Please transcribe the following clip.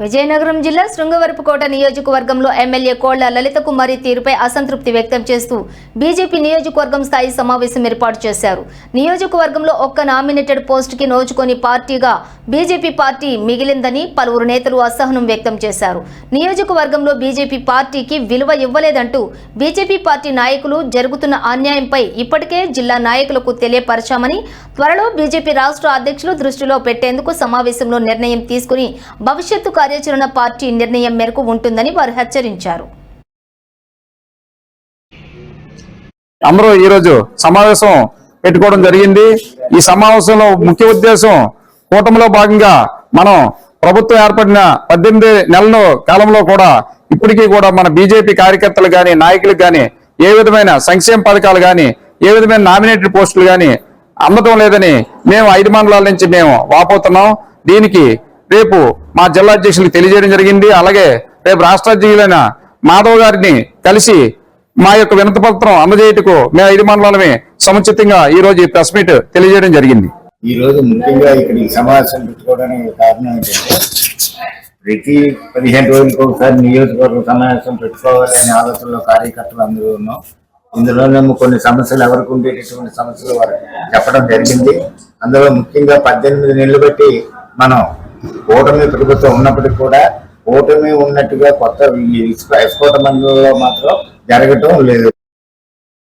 విజయనగరం జిల్లా శృంగవరపుకోట నియోజకవర్గంలో ఎమ్మెల్యే కోళ్ళ లలిత కుమారి తీరుపై అసంతృప్తి వ్యక్తం చేస్తూ బీజేపీ నియోజకవర్గం స్థాయి సమావేశం ఏర్పాటు చేశారు. నియోజకవర్గంలో ఒక్క నామినేటెడ్ పోస్టుకి నోచుకొని పార్టీగా బీజేపీ పార్టీ మిగిలిందని పలువురు నేతలు అసహనం వ్యక్తం చేశారు. నియోజకవర్గంలో బీజేపీ పార్టీకి విలువ ఇవ్వలేదంటూ బీజేపీ పార్టీ నాయకులు జరుగుతున్న అన్యాయంపై ఇప్పటికే జిల్లా నాయకులకు తెలియపరచామని త్వరలో బీజేపీ రాష్ట్ర అధ్యక్షులు దృష్టిలో పెట్టేందుకు సమావేశంలో నిర్ణయం తీసుకుని భవిష్యత్తు కార్యాచరణ పార్టీ నిర్ణయం మేరకు ఉంటుందని వారు హెచ్చరించారు. అందరూ ఈరోజు సమావేశం పెట్టుకోవడం జరిగింది. ఈ సమావేశంలో ముఖ్య ఉద్దేశం కూటమిలో భాగంగా మనం ప్రభుత్వం ఏర్పడిన పద్దెనిమిది నెలల కాలంలో కూడా ఇప్పటికీ కూడా మన బీజేపీ కార్యకర్తలు కానీ నాయకులకు కానీ ఏ విధమైన సంక్షేమ పథకాలు కానీ ఏ విధమైన నామినేటెడ్ పోస్టులు కానీ అందటం లేదని మేము ఐదు మండలాల నుంచి మేము వాపోతున్నాం. దీనికి రేపు మా జిల్లా అధ్యక్షులకు తెలియజేయడం జరిగింది. అలాగే రేపు రాష్ట్ర అధ్యక్షులైన మాధవ్ గారిని కలిసి మా యొక్క వినతి పత్రం అందజేయటకు మేము ఐదు మండలాలమే సముచితంగా ఈ రోజు ఈ ప్రెస్ మీట్ తెలియజేయడం జరిగింది. ఈ రోజు ముఖ్యంగా ఇక్కడ ఈ సమావేశం పెట్టుకోవడానికి కారణం ఏంటంటే ప్రతి పదిహేను రోజులకు ఒకసారి నియోజకవర్గ సమావేశం పెట్టుకోవాలి అనే ఆలోచనలో కార్యకర్తలు అందరూ ఉన్నాం. ఇందులోనేమో కొన్ని సమస్యలు ఎవరికి ఉండేటటువంటి సమస్యలు చెప్పడం జరిగింది. అందులో ముఖ్యంగా పద్దెనిమిది నెలలు బట్టి మనం ఓటమి ప్రభుత్వం ఉన్నప్పటికీ కూడా ఓటమి ఉన్నట్టుగా కొత్త ఈ ఇసుక- మండలంలో మాత్రం జరగటం లేదు.